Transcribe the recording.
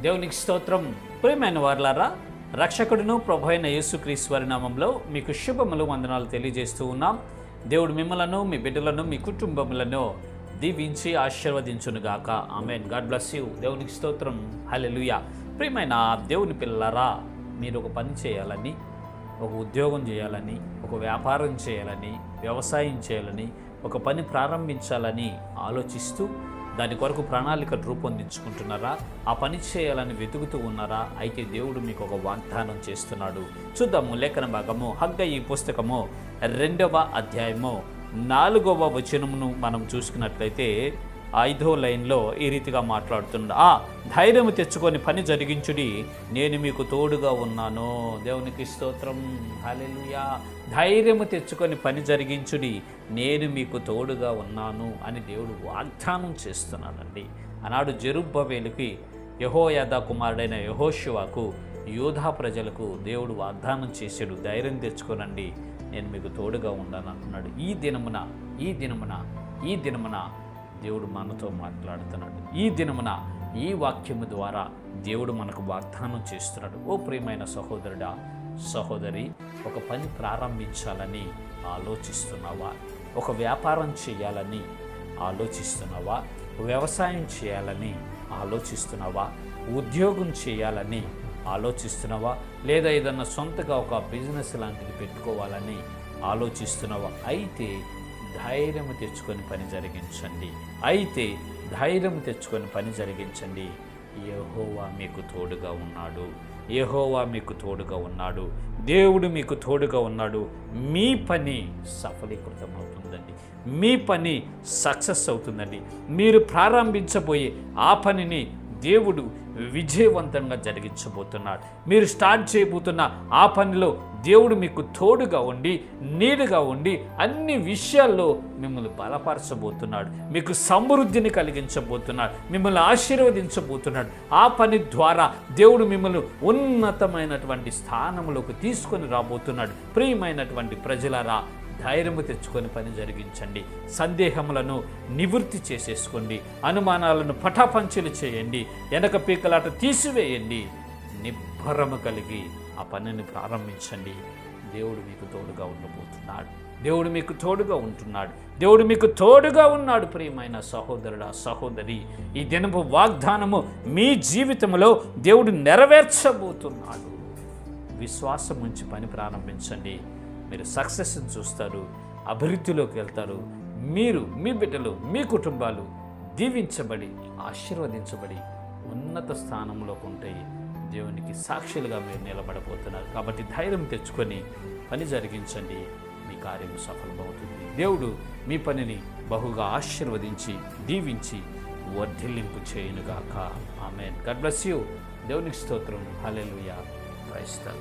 దేవునికి స్తోత్రం. ప్రియమైన వార్లారా రక్షకుడును ప్రభు అయిన యేసుక్రీస్తు వారి నామంలో మీకు శుభములు వందనాలు తెలియజేస్తూ ఉన్నాం. దేవుడు మిమ్మలను మీ బిడ్డలను మీ కుటుంబములను దీవించి ఆశీర్వదించునుగాక. ఆమెన్. God bless you. దేవునికి స్తోత్రం. హల్లెలూయా. ప్రియమైన దేవుని పిల్లరా మీరు ఒక పని చేయాలని ఒక ఉద్యోగం చేయాలని ఒక వ్యాపారం చేయాలని వ్యవసాయం చేయాలని ఒక పని ప్రారంభించాలని ఆలోచిస్తూ దాని కొరకు ప్రణాళికలు రూపొందించుకుంటున్నారా? ఆ పని చేయాలని వెతుకుతూ ఉన్నారా? అయితే దేవుడు మీకు ఒక వాగ్దానం చేస్తున్నాడు. చూద్దాము లేఖన భాగము హగ్గ ఈ పుస్తకము రెండవ అధ్యాయము నాలుగవ వచనమును మనం చూసుకున్నట్లయితే ఐదో లైన్లో ఈ రీతిగా మాట్లాడుతున్నా ఆ ధైర్యం తెచ్చుకొని పని జరిగించుడి. నేను మీకు తోడుగా ఉన్నాను. దేవునికి స్తోత్రం. హలెలుయా ధైర్యము తెచ్చుకొని పని జరిగించుడి. నేను మీకు తోడుగా ఉన్నాను అని దేవుడు వాగ్దానం చేస్తున్నాడండి. ఆనాడు జరుబ్బవేలుకి యహోయాదా కుమారుడైన యహోశివాకు యోధా ప్రజలకు దేవుడు వాగ్దానం చేశాడు. ధైర్యం తెచ్చుకోనండి. నేను మీకు తోడుగా ఉన్నాను అంటున్నాడు. ఈ దినమున ఈ దినమున ఈ దినమున దేవుడు మనతో మాట్లాడుతున్నాడు. ఈ దినమున ఈ వాక్యము ద్వారా దేవుడు మనకు వాగ్దానం చేస్తున్నాడు. ఓ ప్రియమైన సహోదరుడా సహోదరి ఒక పని ప్రారంభించాలని ఆలోచిస్తున్నావా? ఒక వ్యాపారం చేయాలని ఆలోచిస్తున్నావా? వ్యవసాయం చేయాలని ఆలోచిస్తున్నావా? ఉద్యోగం చేయాలని ఆలోచిస్తున్నావా? లేదా ఏదన్నా సొంతగా ఒక బిజినెస్ లాంటిది పెట్టుకోవాలని ఆలోచిస్తున్నావా? అయితే ధైర్యము తెచ్చుకొని పని జరిగించండి. అయితే ధైర్యం తెచ్చుకొని పని జరిగించండి. యహోవా మీకు తోడుగా ఉన్నాడు. యహోవా మీకు తోడుగా ఉన్నాడు. దేవుడు మీకు తోడుగా ఉన్నాడు. మీ పని సఫలీకృతం అవుతుందండి మీ పని సక్సెస్ అవుతుందండి. మీరు ప్రారంభించబోయే ఆ పనిని దేవుడు విజయవంతంగా జరిగించబోతున్నాడు. మీరు స్టార్ట్ చేయబోతున్న ఆ పనిలో దేవుడు మీకు తోడుగా ఉండి నీడుగా ఉండి అన్ని విషయాల్లో మిమ్మల్ని బలపరచబోతున్నాడు. మీకు సమృద్ధిని కలిగించబోతున్నాడు. మిమ్మల్ని ఆశీర్వదించబోతున్నాడు. ఆ పని ద్వారా దేవుడు మిమ్మల్ని ఉన్నతమైనటువంటి స్థానంలోకి తీసుకొని రాబోతున్నాడు. ప్రియమైనటువంటి ప్రజలరా ధైర్యము తెచ్చుకొని పని జరిగించండి. సందేహములను నివృత్తి చేసేసుకోండి. అనుమానాలను పటాపంచలు చేయండి. వెనక పీకలాట తీసివేయండి. నిబ్బరము కలిగి ఆ పనిని ప్రారంభించండి. దేవుడు మీకు తోడుగా ఉండబోతున్నాడు. దేవుడు మీకు తోడుగా ఉంటున్నాడు. దేవుడు మీకు తోడుగా ఉన్నాడు ప్రియమైన సహోదరుడా సహోదరి. ఈ దినపు వాగ్దానము మీ జీవితంలో దేవుడు నెరవేర్చబోతున్నాడు. విశ్వాసం ఉంచి పని ప్రారంభించండి. మీరు సక్సెస్ని చూస్తారు అభివృద్ధిలోకి వెళ్తారు. మీరు మీ బిడ్డలు మీ కుటుంబాలు దీవించబడి ఆశీర్వదించబడి ఉన్నత స్థానంలోకి ఉంటాయి దేవునికి సాక్షులుగా మీరు నిలబడబోతున్నారు. కాబట్టి ధైర్యం తెచ్చుకొని పని జరిగించండి. మీ కార్యం సఫలమవుతుంది. దేవుడు మీ పనిని బహుగా ఆశీర్వదించి దీవించి వర్ధిల్లింపు చేయనుగాక. ఆమెన్. గడ్ బ్లెస్ యూ దేవునికి స్తోత్రం. హలెలుయా క్రైస్తవ్